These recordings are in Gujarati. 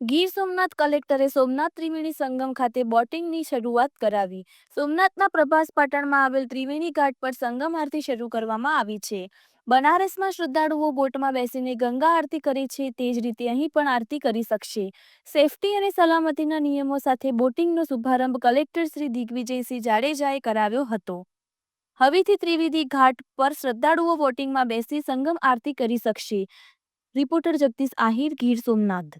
ગીર સોમનાથ કલેક્ટરે સોમનાથ ત્રિવેણી સંગમ ખાતે બોટિંગની શરૂઆત કરાવી. સોમનાથના પ્રભાસ પાટણમાં આવેલ ત્રિવેણી ઘાટ પર સંગમ આરતી શરૂ કરવામાં આવી છે. બનારસમાં શ્રદ્ધાળુઓ બોટમાં બેસીને ગંગા આરતી કરે છે તે જ રીતે અહીં પણ આરતી કરી શકશે. સેફટી અને સલામતીના નિયમો સાથે બોટિંગનો શુભારંભ કલેક્ટર શ્રી દિગ્વિજયસિંહ જાડેજાએ કરાવ્યો હતો. હવેથી ત્રિવેદી ઘાટ પર શ્રદ્ધાળુઓ બોટિંગમાં બેસી સંગમ આરતી કરી શકશે. રિપોર્ટર જગદીશ આહિર, ગીર સોમનાથ.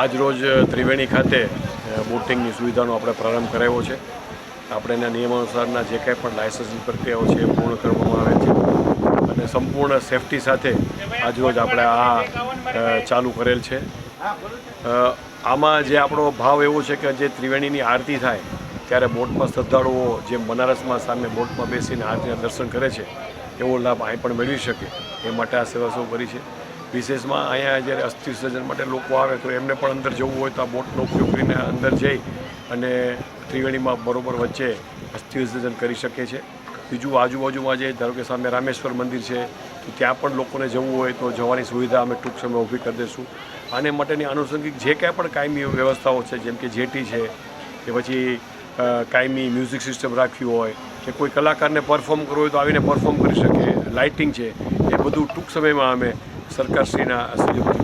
આજરોજ ત્રિવેણી ખાતે બોટિંગની સુવિધાનો આપણે પ્રારંભ કરાવ્યો છે. આપણે એના નિયમાનુસારના જે કાંઈ પણ લાયસન્સની પ્રક્રિયાઓ છે પૂર્ણ કરવામાં આવે છે. અને સંપૂર્ણ સેફટી સાથે આજરોજ આપણે આ ચાલુ કરેલ છે. આમાં જે આપણો ભાવ એવો છે કે જે ત્રિવેણીની આરતી થાય, ત્યારે બોટમાં શ્રદ્ધાળુઓ જેમ બનારસમાં સામે બોટમાં બેસીને આરતીના દર્શન કરે છે, એવો લાભ અહીં પણ મેળવી શકે. એ માટે આ સેવા શું કરી છે. વિશેષમાં અહીંયા જ્યારે અસ્થિ વિસર્જન માટે લોકો આવે તો એમને પણ અંદર જવું હોય તો આ બોટનો ઉપયોગ કરીને અંદર જઈ અને ત્રિવેણીમાં બરોબર વચ્ચે અસ્થિ વિસર્જન કરી શકે છે. બીજું આજુબાજુમાં જે ધારો કે સામે રામેશ્વર મંદિર છે, તો ત્યાં પણ લોકોને જવું હોય તો જવાની સુવિધા અમે ટૂંક સમય ઊભી કરી દઈશું. આને માટેની આનુષંગિક જે કાંઈ પણ કાયમી વ્યવસ્થાઓ છે, જેમ કે જેટી છે, કે પછી કાયમી મ્યુઝિક સિસ્ટમ રાખવી હોય, કે કોઈ કલાકારને પરફોર્મ કરવું હોય તો આવીને પરફોર્મ કરી શકે લાઇટિંગ છે, એ બધું ટૂંક સમયમાં અમે સરકારશ્રીના સહયોગથી